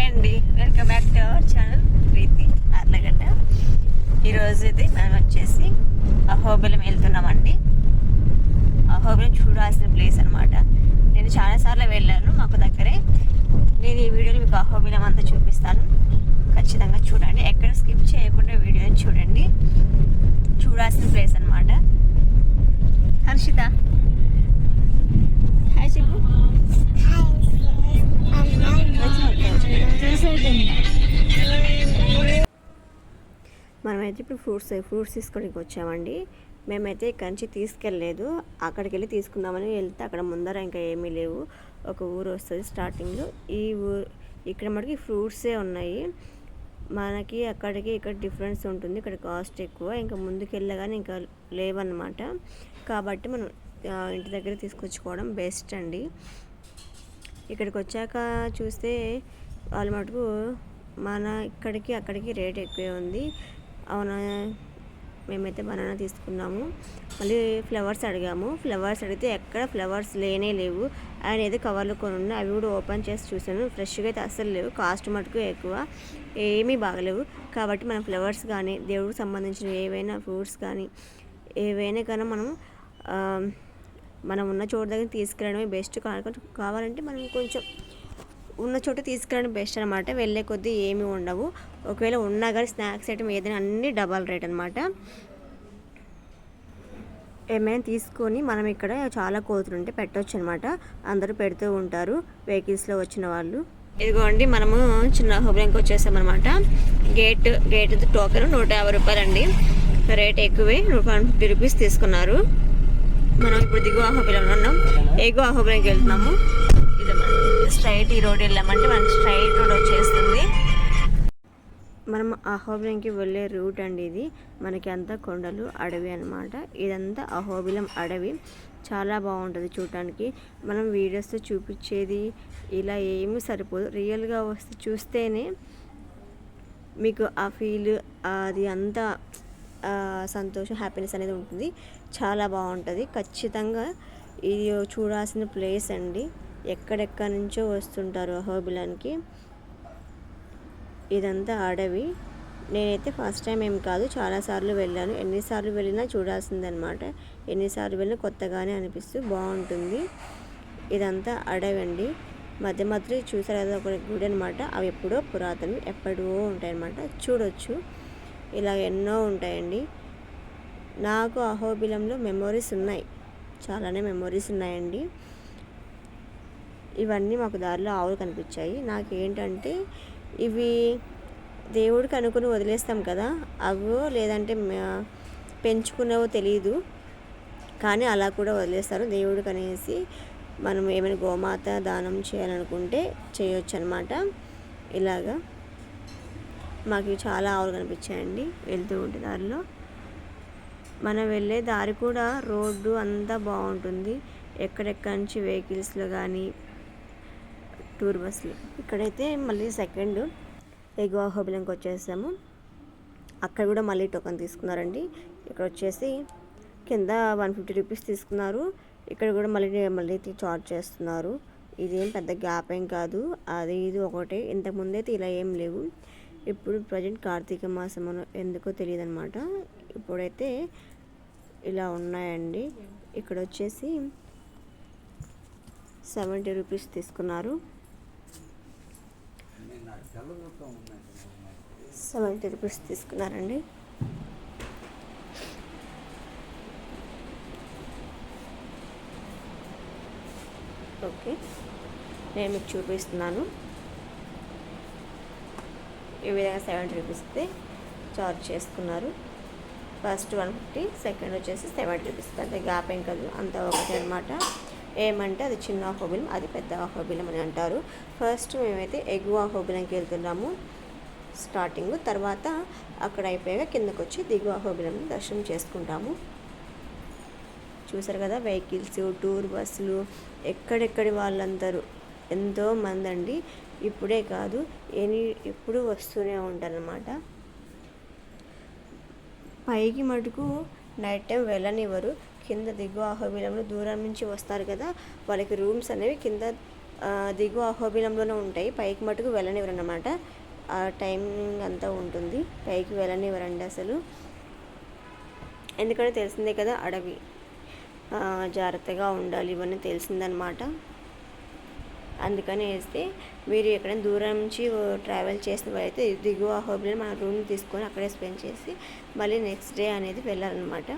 Hi అండి. Welcome back to our channel Preethi Arlagadda. ఈరోజు ఇది మనం వచ్చేసి అహోబిలం వెళ్తున్నామండి. అహోబిలం చూడాల్సిన ప్లేస్ అనమాట నేను చాలాసార్లు వెళ్ళాను మాకు దగ్గరే. నేను ఈ వీడియోలో మీకు అహోబిలం అంతా చూపిస్తాను. ఖచ్చితంగా చూడండి. ఎక్కడ స్కిప్ చేయకుండా వీడియోని చూడండి. చూడాల్సిన ప్లేస్ అనమాట హర్షిత. హాయ్ చెప్పు. మనమైతే ఇప్పుడు ఫ్రూట్స్ ఫ్రూట్స్ తీసుకోవడానికి వచ్చామండి. మేమైతే ఇక్కడి నుంచి తీసుకెళ్ళలేదు. అక్కడికి వెళ్ళి తీసుకుందామని వెళ్తే అక్కడ ముందర ఇంకా ఏమీ లేవు. ఒక ఊరు వస్తుంది స్టార్టింగ్లో. ఈ ఊరు ఇక్కడ మనకి ఫ్రూట్సే ఉన్నాయి. మనకి అక్కడికి ఇక్కడ డిఫరెన్స్ ఉంటుంది. ఇక్కడ కాస్ట్ ఎక్కువ. ఇంకా ముందుకు వెళ్ళగానే ఇంకా లేవన్నమాట. కాబట్టి మనం ఇంటి దగ్గర తీసుకొచ్చుకోవడం బెస్ట్ అండి. ఇక్కడికి వచ్చాక చూస్తే వాళ్ళు మటుకు మన ఇక్కడికి అక్కడికి రేట్ ఎక్కువే ఉంది. అవునా? మేమైతే బనానా తీసుకున్నాము. మళ్ళీ ఫ్లవర్స్ అడిగాము. ఫ్లవర్స్ అడిగితే ఎక్కడ ఫ్లవర్స్ లేనే లేవు. ఆయన ఏదో కవర్లో కొని ఉన్నాయి అవి కూడా ఓపెన్ చేసి చూసాను ఫ్రెష్గా అయితే అస్సలు లేవు. కాస్ట్ మటుకు ఎక్కువ. ఏమీ బాగలేవు. కాబట్టి మనం ఫ్లవర్స్ కానీ దేవుడికి సంబంధించిన ఏవైనా ఫ్రూట్స్ కానీ ఏవైనా కానీ మనం మనం ఉన్న చోట దగ్గర తీసుకెళ్ళడమే బెస్ట్. కావాలంటే మనం కొంచెం ఉన్న చోట తీసుకురావడం బెస్ట్ అనమాట వెళ్ళే కొద్దీ ఏమీ ఉండవు. ఒకవేళ ఉన్నా కానీ స్నాక్స్ ఐటమ్ ఏదైనా అన్ని డబల్ రేట్ అనమాట ఏమైనా తీసుకొని మనం ఇక్కడ చాలా కోతులు ఉంటే పెట్టవచ్చు అనమాట అందరూ పెడుతూ ఉంటారు. వెహికల్స్లో వచ్చిన వాళ్ళు. ఇదిగోండి మనము చిన్న హోబ్రంకి వచ్చేసామన్నమాట గేట్ గేట్ టోకెన్ నూట యాభై రూపాయలు అండి రేట్ ఎక్కువే నూట ఫిఫ్టీ రూపీస్ తీసుకున్నారు. మనం ఇప్పుడు దిగువ అహోబిలంలో ఉన్నాం. ఎగువ అహోబిలంకి వెళ్తున్నాము? ఇదన్నమాట. స్ట్రైట్ ఈ రోడ్ వెళ్ళామంటే మనకి స్ట్రైట్ రోడ్ వచ్చేస్తుంది. మనం అహోబిలంకి వెళ్ళే రూట్ అండి ఇది. మనకి అంతా కొండలు అడవి అన్నమాట. ఇదంతా అహోబిలం అడవి. చాలా బాగుంటుంది చూడటానికి మనం వీడియోస్తో చూపించేది ఇలా ఏమీ సరిపోదు. రియల్గా వస్తే చూస్తేనే మీకు ఆ ఫీల్ అది అంతా సంతోషం హ్యాపీనెస్ అనేది ఉంటుంది. చాలా బాగుంటుంది. ఖచ్చితంగా ఇది చూడాల్సిన ప్లేస్ అండి. ఎక్కడెక్కడి నుంచో వస్తుంటారు అహోబిలానికి ఇదంతా అడవి. నేనైతే ఫస్ట్ టైం ఏం కాదు చాలాసార్లు వెళ్ళాను. ఎన్నిసార్లు వెళ్ళినా చూడాల్సిందనమాట ఎన్నిసార్లు వెళ్ళినా కొత్తగానే అనిపిస్తూ బాగుంటుంది. ఇదంతా అడవి అండి మధ్య మధ్య చూసారు కదా ఒక గుడి అనమాట అవి ఎప్పుడో పురాతనం ఎప్పుడో ఉంటాయన్నమాట. చూడొచ్చు. ఇలా ఎన్నో ఉంటాయండి. నాకు అహోబిలంలో మెమొరీస్ ఉన్నాయి. చాలానే మెమొరీస్ ఉన్నాయండి. ఇవన్నీ మాకు దారిలో ఆవులు కనిపించాయి. నాకేంటంటే ఇవి దేవుడికి అనుకుని వదిలేస్తాం కదా అవో లేదంటే మ- పెంచుకునేవో తెలియదు కానీ అలా కూడా వదిలేస్తారు దేవుడికి అనేసి మనం ఏమైనా గోమాత దానం చేయాలనుకుంటే చేయొచ్చు అనమాట ఇలాగా మాకు చాలా ఆవులు కనిపించాయండి వెళ్తూ ఉంటే దారిలో. మనం వెళ్ళే దారి కూడా రోడ్డు అంతా బాగుంటుంది. ఎక్కడెక్కడి నుంచి వెహికల్స్లో కానీ టూర్ బస్సులు. ఇక్కడైతే మళ్ళీ సెకండ్ ఎగువ హోబిలంకి వచ్చేసాము. అక్కడ కూడా మళ్ళీ టోకెన్ తీసుకున్నారండి. ఇక్కడ వచ్చేసి కింద వన్ ఫిఫ్టీ రూపీస్ తీసుకున్నారు. ఇక్కడ కూడా మళ్ళీ మళ్ళీ చార్జ్ చేస్తున్నారు. ఇదేం పెద్ద గ్యాప్ ఏం కాదు. అది ఇది ఒకటే. ఇంతకుముందు ఇలా ఏం లేవు. ఇప్పుడు ప్రజెంట్ కార్తీక మాసం అని ఎందుకో తెలియదు అనమాట ఇప్పుడైతే ఇలా ఉన్నాయండి. ఇక్కడ వచ్చేసి సెవెంటీ రూపీస్ తీసుకున్నారు. సెవెంటీ రూపీస్ తీసుకున్నారండి. ఓకే నేను మీకు చూపిస్తున్నాను. ఈ విధంగా సెవెంటీ రూపీస్ అయితే చార్జ్ చేసుకున్నారు. ఫస్ట్ వన్ ఫిఫ్టీ సెకండ్ వచ్చేసి సెవెంటీ రూపీస్ అంటే గ్యాప్ ఏం కాదు. అంత ఒకటి అనమాట ఏమంటే అది చిన్న అహోబిలం అది పెద్ద అహోబిలం అని అంటారు. ఫస్ట్ మేమైతే ఎగువ అహోబిలంకి వెళ్తున్నాము. స్టార్టింగ్ తర్వాత అక్కడ అయిపోయాక కిందకు వచ్చి దిగువ అహోబిలం దర్శనం చేసుకుంటాము. చూసారు కదా వెహికల్స్ టూర్ బస్సులు ఎక్కడెక్కడి వాళ్ళందరూ. ఎంతో మంది అండి ఇప్పుడే కాదు ఎనీ ఎప్పుడు వస్తూనే ఉంటారనమాట పైకి మటుకు నైట్ టైం వెళ్ళనివ్వరు. కింద దిగువ అహోబిలంలో దూరం నుంచి వస్తారు కదా వాళ్ళకి రూమ్స్ అనేవి కింద దిగువ అహోబిలంలోనే ఉంటాయి. పైకి మటుకు వెళ్ళనివ్వరు అనమాట ఆ టైమింగ్ అంతా ఉంటుంది. పైకి వెళ్ళనివ్వరండి అసలు. ఎందుకంటే తెలిసిందే కదా అడవి. జాగ్రత్తగా ఉండాలి ఇవన్నీ తెలిసిందనమాట అందుకని వేస్తే మీరు ఎక్కడైనా దూరం నుంచి ట్రావెల్ చేసిన అయితే దిగువ హోబిలో మన రూమ్ తీసుకొని అక్కడే స్పెండ్ చేసి మళ్ళీ నెక్స్ట్ డే అనేది వెళ్ళాలన్నమాట.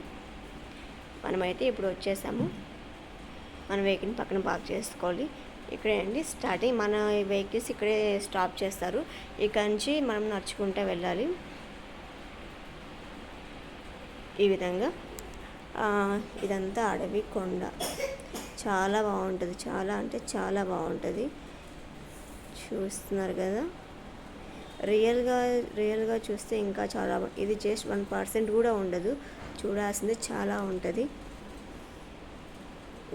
మనమైతే ఇప్పుడు వచ్చేసాము. మన వెహికల్ని పక్కన పార్క్ చేసుకోవాలి. ఇక్కడే అండి స్టార్టింగ్ మన వెహికల్స్ ఇక్కడే స్టాప్ చేస్తారు. ఇక్కడ నుంచి మనం నడుచుకుంటూ వెళ్ళాలి. ఈ విధంగా. ఇదంతా అడవి కొండ. చాలా బాగుంటుంది. చాలా అంటే చాలా బాగుంటుంది. చూస్తున్నారు కదా. రియల్గా రియల్గా చూస్తే ఇంకా చాలా ఇది జస్ట్ వన్ పర్సెంట్ కూడా ఉండదు. చూడాల్సింది చాలా ఉంటుంది.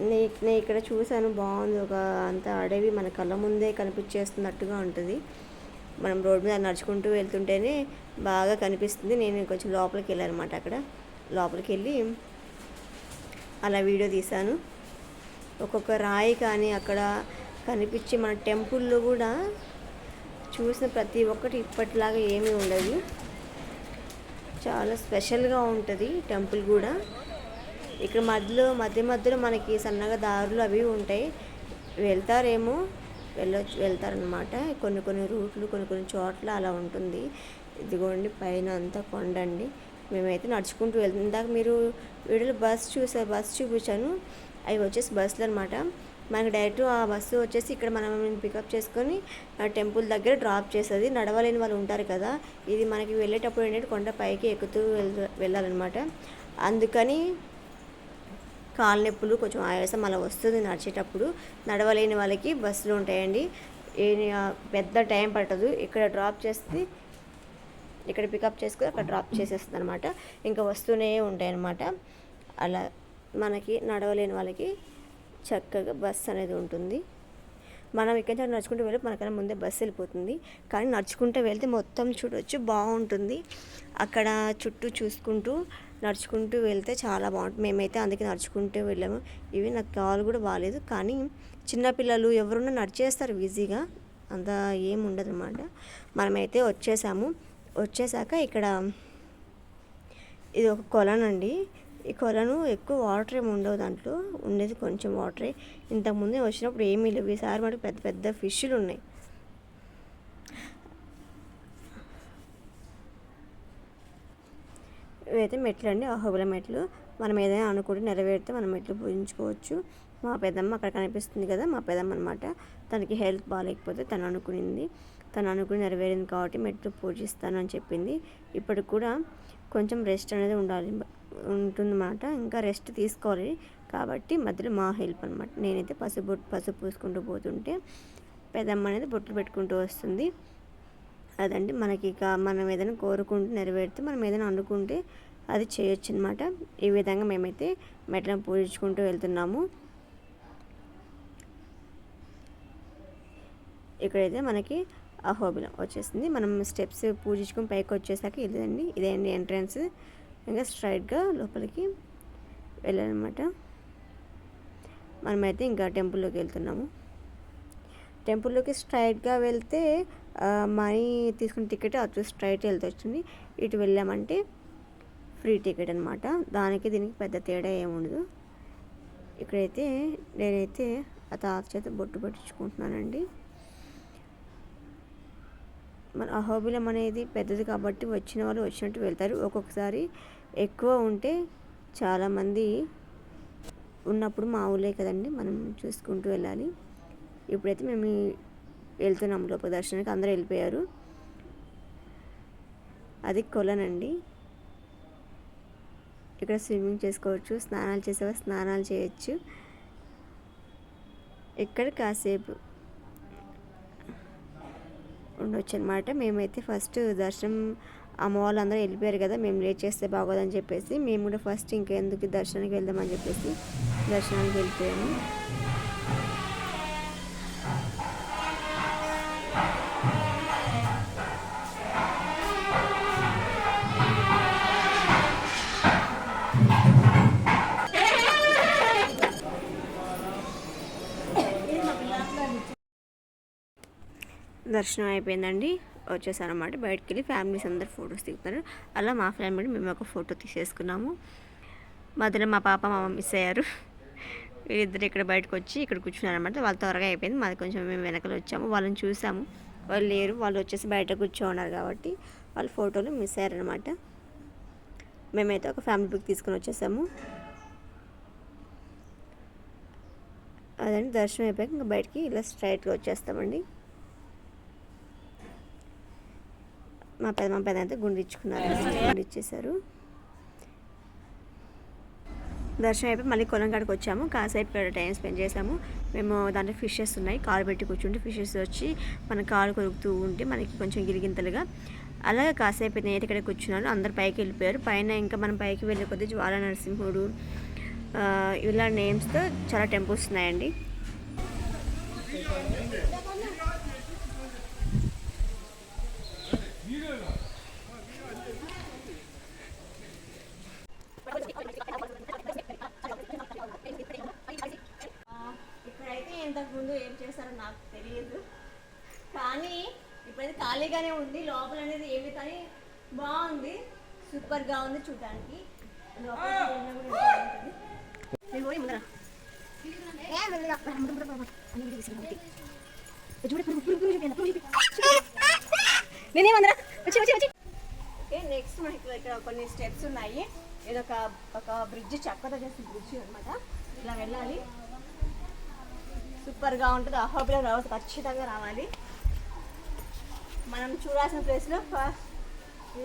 నేను నేను ఇక్కడ చూశాను బాగుంది. ఒక అంత అడవి మన కళ్ళ ముందే కనిపించేస్తున్నట్టుగా ఉంటుంది. మనం రోడ్డు మీద నడుచుకుంటూ వెళ్తుంటేనే బాగా కనిపిస్తుంది. నేను కొంచెం లోపలికి వెళ్ళాను అనమాట అక్కడ. లోపలికి వెళ్ళి అలా వీడియో తీశాను. ఒక్కొక్క రాయి కానీ అక్కడ కనిపించే మన టెంపుల్లో కూడా చూసిన ప్రతి ఒక్కటి ఇప్పటిలాగా ఏమీ ఉండదు. చాలా స్పెషల్గా ఉంటుంది టెంపుల్ కూడా. ఇక్కడ మధ్యలో మధ్య మధ్యలో మనకి సన్నగా దారులు అవి ఉంటాయి. వెళ్తారేమో వెళ్ళొచ్చు వెళ్తారనమాట కొన్ని కొన్ని రూట్లు కొన్ని కొన్ని చోట్ల అలా ఉంటుంది. ఇదిగోండి పైన అంతా కొండండి. మేమైతే నడుచుకుంటూ వెళ్తాం. ఇందాక మీరు వీడియోలో బస్ చూసే బస్ చూపించాను. అవి వచ్చేసి బస్సులు అనమాట మనకి డైరెక్ట్ ఆ బస్సు వచ్చేసి ఇక్కడ మనం పికప్ చేసుకొని ఆ టెంపుల్ దగ్గర డ్రాప్ చేస్తుంది. నడవలేని వాళ్ళు ఉంటారు కదా ఇది మనకి వెళ్ళేటప్పుడు ఏంటంటే కొండ పైకి ఎక్కుతూ వెళ్ళాలన్నమాట. అందుకని కాళ్ళ నొప్పులు కొంచెం ఆయాసం అలా వస్తుంది నడిచేటప్పుడు. నడవలేని వాళ్ళకి బస్సులు ఉంటాయండి. పెద్ద టైం పట్టదు. ఇక్కడ డ్రాప్ చేస్తే ఇక్కడ పికప్ చేసుకుని అక్కడ డ్రాప్ చేసేస్తుంది అనమాట ఇంకా వస్తూనే ఉంటాయి అనమాట అలా మనకి నడవలేని వాళ్ళకి చక్కగా బస్ అనేది ఉంటుంది. మనం ఇక్కడి నుంచి నడుచుకుంటూ వెళ్ళి మనకన్నా ముందే బస్సు వెళ్ళిపోతుంది. కానీ నడుచుకుంటూ వెళ్తే మొత్తం చూడొచ్చు బాగుంటుంది. అక్కడ చుట్టూ చూసుకుంటూ నడుచుకుంటూ వెళ్తే చాలా బాగుంటుంది మేమైతే అందుకే నడుచుకుంటూ వెళ్ళాము. ఇవి నాకు కాలు కూడా బాగాలేదు కానీ చిన్నపిల్లలు ఎవరున్నా నడిచేస్తారు ఈజీగా. అంత ఏం ఉండదు అనమాట మనమైతే వచ్చేసాము. వచ్చేసాక ఇక్కడ ఇది ఒక కొలనండి. ఈ కొలను ఎక్కువ వాటర్ ఏమి ఉండవు దాంట్లో. ఉండేది కొంచెం వాటరే. ఇంతకుముందే వచ్చినప్పుడు ఏమీ లేవు. ఈసారి మనకి పెద్ద పెద్ద ఫిష్లు ఉన్నాయి. ఇవైతే మెట్లు అండి. అహోబుల మెట్లు. మనం ఏదైనా అనుకుంటే నెరవేరితే మనం మెట్లు పూజించుకోవచ్చు. మా పెద్దమ్మ అక్కడ కనిపిస్తుంది కదా మా పెద్దమ్మ అనమాట తనకి హెల్త్ బాగాలేకపోతే తను అనుకునింది. తను అనుకుని నెరవేరింది కాబట్టి మెట్లు పూజిస్తాను అని చెప్పింది. ఇప్పటికి కూడా కొంచెం రెస్ట్ అనేది ఉండాలి. ఉంటుందన్నమాట. ఇంకా రెస్ట్ తీసుకోవాలి. కాబట్టి మధ్యలో మా హెల్ప్ అనమాట నేనైతే పసుపు పసుపు పూసుకుంటూ పోతుంటే పెదమ్మ అనేది బొట్లు పెట్టుకుంటూ వస్తుంది. అదండి. మనకి ఇక మనం ఏదైనా కోరుకుంటూ నెరవేరితే మనం ఏదైనా అనుకుంటే అది చేయొచ్చు అనమాట ఈ విధంగా మేమైతే మెట్లను పూజించుకుంటూ వెళ్తున్నాము. ఇక్కడైతే మనకి అహోబిలం వచ్చేసింది. మనం స్టెప్స్ పూజించుకొని పైకి వచ్చేసాక ఇదండి? ఇదేంటి ఎంట్రన్స్. ఇంకా స్ట్రైట్గా లోపలికి వెళ్ళాలన్నమాట మనమైతే ఇంకా టెంపుల్లోకి వెళ్తున్నాము. టెంపుల్లోకి స్ట్రైట్గా వెళ్తే మనీ తీసుకున్న టికెట్ అటు స్ట్రైట్ వెళ్తొచ్చింది ఇటు వెళ్ళామంటే ఫ్రీ టికెట్ అనమాట దానికి దీనికి పెద్ద తేడా ఏముండదు ఇక్కడైతే నేనైతే ఆ తాత చేత బొట్టు పెట్టించుకుంటున్నానండి. మన అహోబిలం అనేది పెద్దది కాబట్టి వచ్చిన వాళ్ళు వచ్చినట్టు వెళ్తారు. ఒక్కొక్కసారి ఎక్కువ ఉంటే చాలామంది ఉన్నప్పుడు మా ఊళ్ళే కదండి మనం చూసుకుంటూ వెళ్ళాలి. ఇప్పుడైతే మేము వెళ్తున్నాం లోపల దర్శనానికి అందరూ వెళ్ళిపోయారు. అది కొలనండి. ఇక్కడ స్విమ్మింగ్ చేసుకోవచ్చు స్నానాలు చేసేవా స్నానాలు చేయొచ్చు. ఇక్కడ కాసేపు ఉండొచ్చు అనమాట మేమైతే ఫస్ట్ దర్శనం అమ్మ వాళ్ళందరూ వెళ్ళిపోయారు కదా మేము లేట్ చేస్తే బాగోదని చెప్పేసి మేము కూడా ఫస్ట్ ఇంకెందుకు దర్శనానికి వెళ్దామని చెప్పేసి దర్శనానికి వెళ్ళిపోయాము. దర్శనం అయిపోయిందండి. వచ్చేసారనమాట బయటికి వెళ్ళి ఫ్యామిలీస్ అందరు ఫొటోస్ దిగుతారు అలా మా ఫ్యామిలీ మేము ఒక ఫోటో తీసేసుకున్నాము. మధ్యలో మా పాప మా మిస్ అయ్యారు. వీళ్ళిద్దరు ఇక్కడ బయటకు వచ్చి ఇక్కడ కూర్చున్నారనమాట వాళ్ళు త్వరగా అయిపోయింది. మాది కొంచెం మేము వెనకలు వచ్చాము. వాళ్ళని చూసాము. వాళ్ళు లేరు. వాళ్ళు వచ్చేసి బయట కూర్చోన్నారు కాబట్టి వాళ్ళ ఫోటోలు మిస్ అయ్యారనమాట మేమైతే ఒక ఫ్యామిలీ బుక్ తీసుకొని వచ్చేసాము. అదండి. దర్శనం అయిపోయాక ఇంకా బయటికి ఇలా స్ట్రైట్గా వచ్చేస్తామండి. మా పెద్ద మా పెద్ద అయితే గుండు ఇచ్చుకున్నారు గుండు ఇచ్చేసారు దర్శనం అయిపోయి మళ్ళీ కొలం కాడికి వచ్చాము. కాసేపు ఇక్కడ టైం స్పెండ్ చేసాము మేము దాంట్లో ఫిషెస్ ఉన్నాయి. కాలు పెట్టి కూర్చుంటే ఫిషెస్ వచ్చి మన కాలు కొరుకుతూ ఉంటే మనకి కొంచెం గిరిగింతలుగా అలాగే కాసేపు నేను ఇక్కడ కూర్చున్నాను అందరు పైకి వెళ్ళిపోయారు. పైన ఇంకా మనం పైకి వెళ్ళే కొద్దీ జ్వాల నరసింహుడు ఇలా నేమ్స్తో చాలా టెంపుల్స్ ఉన్నాయండి ఇప్పుడైతే ఇంతకు ముందు ఏం చేస్తారో నాకు తెలియదు కానీ ఇప్పుడైతే ఖాళీగానే ఉంది లోపల అనేది ఏమి కానీ బాగుంది సూపర్గా ఉంది చూడడానికి. నేనేమందరా వచ్చి వచ్చి వచ్చి. ఓకే నెక్స్ట్ మనకి ఇక్కడ కొన్ని స్టెప్స్ ఉన్నాయి. ఇది ఒక బ్రిడ్జ్ చెక్కతో చేసిన బ్రిడ్జ్ అనమాట ఇలా వెళ్ళాలి. సూపర్గా ఉంటుంది. అహోబిలం రావచ్చు ఖచ్చితంగా రావాలి. మనం చూడాల్సిన ప్లేస్లో ఫస్ట్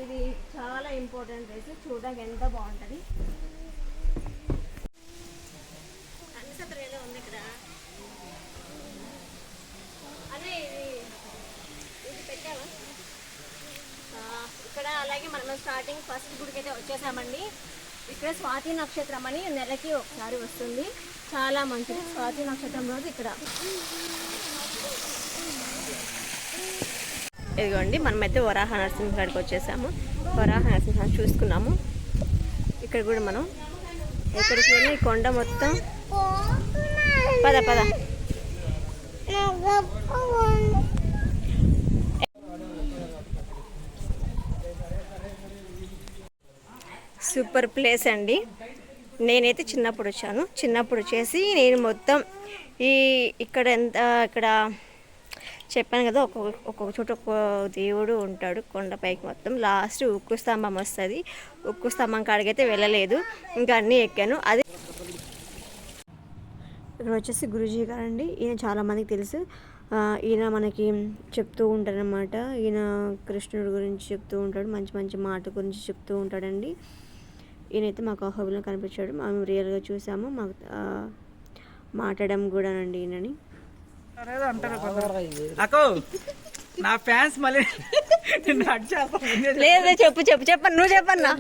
ఇది చాలా ఇంపార్టెంట్ ప్లేస్ చూడడానికి ఎంత బాగుంటుంది. అన్ని ఏదో ఉంది ఇక్కడ అదే ఇది. ఇది పెట్టావా? ఇక్కడ అలాగే మనం స్టార్టింగ్ ఫస్ట్ గుడికి అయితే వచ్చేసామండి. ఇక్కడ స్వాతి నక్షత్రం అని నెలకి ఒకసారి వస్తుంది. చాలా మంచిది. స్వాతి నక్షత్రం రోజు ఇక్కడ. ఇదిగోండి మనమైతే వరాహ నరసింహ కాడికి వచ్చేసాము. వరాహ నరసింహ చూసుకున్నాము. ఇక్కడ కూడా మనం ఇక్కడికి వెళ్ళి కొండ మొత్తం పద పద. సూపర్ ప్లేస్ అండి. నేనైతే చిన్నప్పుడు వచ్చాను. చిన్నప్పుడు వచ్చేసి నేను మొత్తం ఈ ఇక్కడ ఎంత ఇక్కడ చెప్పాను కదా ఒక్కొక్క ఒక్కొక్క చోట ఒక్కో దేవుడు ఉంటాడు కొండపైకి మొత్తం. లాస్ట్ ఉక్కు స్తంభం వస్తుంది. ఉక్కు స్తంభం కాడికైతే వెళ్ళలేదు. ఇంకా అన్నీ ఎక్కాను. అది ఇక్కడ వచ్చేసి గారు గారండి ఈయన చాలామందికి తెలుసు. ఈయన మనకి చెప్తూ ఉంటాడనమాట ఈయన కృష్ణుడి గురించి చెప్తూ ఉంటాడు. మంచి మంచి మాట గురించి చెప్తూ ఉంటాడండి. ఈయనైతే మాకు అహోబిలో కనిపించాడు. మేము రియల్గా చూసాము. మాకు మాట్లాడడం కూడా అండి ఈయనని. అక్కో నా ఫ్యాన్స్ మళ్ళీ లేదు చెప్పు చెప్పు చెప్పను నువ్వు చెప్పన్నా.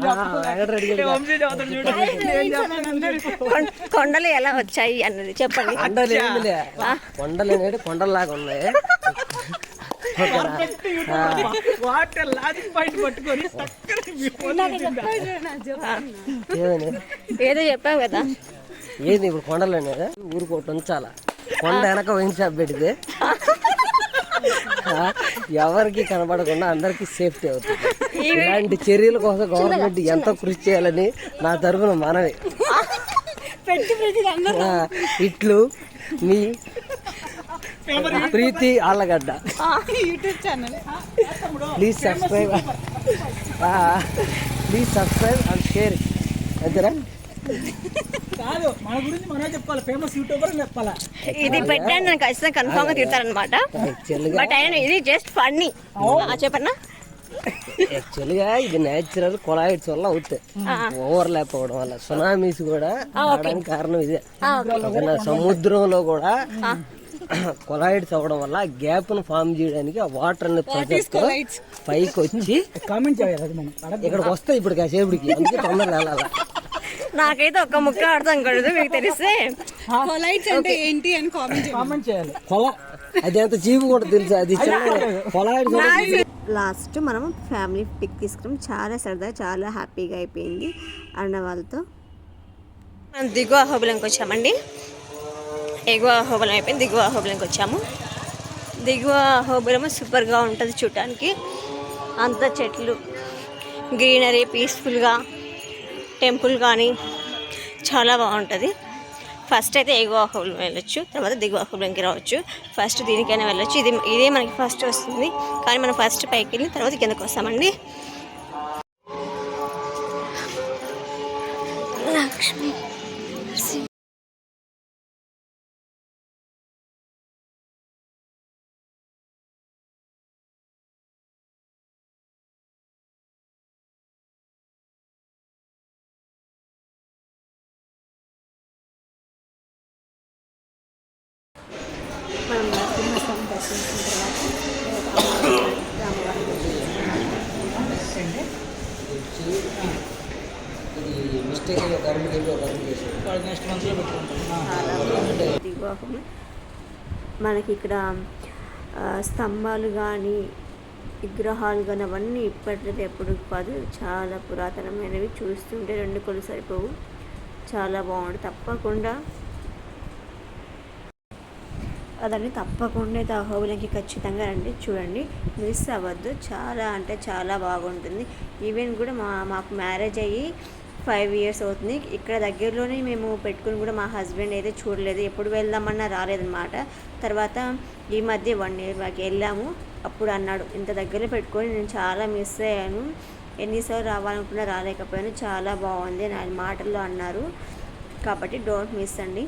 కొండలు ఎలా వచ్చాయి అన్నది చెప్పండి. కొండలు ఏమిలే కొండలు అనేవి కొండల్లాగా ఉన్నాయి. వాటర్ లాజిక్ పాయింట్ పట్టుకొని ఏదో చెప్పావు కదా. ఏంది ఇప్పుడు కొండలు అనేది? ఊరికి ఒకటి ఉంచాలా కొండ వెనక వైన్ షాప్ పెడితే. ఎవరికి కనబడకుండా అందరికి సేఫ్టీ అవుతుంది. ఇలాంటి చర్యల కోసం గవర్నమెంట్ ఎంతో కృషి చేయాలని నా తరఫున మనవి. ఇట్లు మీ Preethi Allagadda. Please subscribe. Please subscribe and share. అంతేనా? కాదు మన గురించి మనమే చెప్పుకోవాలి. ఫేమస్ యూట్యూబర్ చెప్పాలా? ఇది పెట్టాను నేను ఖచ్చితంగా కన్ఫామ్గా తిడతారనమాట బట్ ఆయన ఇది జస్ట్ ఫన్నీ చెప్పన్నా? యాక్చువల్గా ఇది నేచురల్ కొలాయిడ్స్ వల్ల అవుతాయి. ఓవర్ ల్యాప్ అవ్వడం వల్ల. సునామీస్ కూడా రావడానికి కారణం ఇదే? సముద్రంలో కూడా కొలాయిడ్స్ అవ్వడం వల్ల గ్యాప్ను ఫామ్ చేయడానికి ఆ వాటర్ pressure తో పైకి వచ్చి కామెంట్ చేయాలి అది మనం అడగ- ఇక్కడికి వస్తాయి ఇప్పుడు కాసేపుడికి అందుకే తొందరగా వెళ్ళాలి? నాకైతే ఒక్క ముక్క అర్థం కాదు మీకు తెలిస్తే. కొలైట్స్ అంటే ఏంటి అని కామెంట్ కామెంట్ చేయాలి. కొల అది ఎంత చీపు కూడా తెలుసు? అది లాస్ట్ మనం ఫ్యామిలీ పిక్ తీసుకున్నాం. చాలా సరదా చాలా హ్యాపీగా అయిపోయింది. అన్న వాళ్ళతో. మనం దిగువ అహోబలంకి వచ్చామండి. ఎగువ అహోబలం అయిపోయింది దిగువ అహోబలంకి వచ్చాము. దిగువ హోబులము సూపర్గా ఉంటుంది చూడటానికి అంత చెట్లు గ్రీనరీ పీస్ఫుల్గా టెంపుల్ కానీ చాలా బాగుంటుంది. ఫస్ట్ అయితే ఎగువ హోబులం వెళ్ళొచ్చు తర్వాత దిగువ రావచ్చు. ఫస్ట్ దీనికైనా వెళ్ళొచ్చు. ఇది ఇదే మనకి ఫస్ట్ వస్తుంది. కానీ మనం ఫస్ట్ పైకి వెళ్ళి తర్వాత కిందకు వస్తామండి. లక్ష్మి. మనం నరసింహస్వామి దర్శించిన తర్వాత రామవారి ఇది మిస్టేక్ నెక్స్ట్ మంత్లో పెట్టుకుంటాం చాలా మనకి ఇక్కడ స్తంభాలు కానీ విగ్రహాలు కానీ అవన్నీ ఇప్పటిది ఎప్పుడు కాదు చాలా పురాతనమైనవి చూస్తుంటే రెండు కొలు సరిపోవు చాలా బాగుంటుంది తప్పకుండా అదండి. తప్పకుండా అయితే అహోబిలంకి ఖచ్చితంగా రండి. చూడండి. మిస్ అవ్వద్దు. చాలా అంటే చాలా బాగుంటుంది. ఈవెన్ కూడా మా మాకు మ్యారేజ్ అయ్యి ఫైవ్ ఇయర్స్ అవుతుంది. ఇక్కడ దగ్గరలోనే మేము పెట్టుకుని కూడా మా హస్బెండ్ అయితే చూడలేదు. ఎప్పుడు వెళ్దామన్నా రాలేదన్నమాట. తర్వాత ఈ మధ్య వన్ ఇయర్ బ్యాక్ వెళ్ళాము. అప్పుడు అన్నాడు ఇంత దగ్గర పెట్టుకొని నేను చాలా మిస్ అయ్యాను. ఎన్నిసార్లు రావాలనుకున్నా రాలేకపోయాను. చాలా బాగుంది అని ఆయన మాటల్లో అన్నారు. కాబట్టి డోంట్ మిస్ అండి.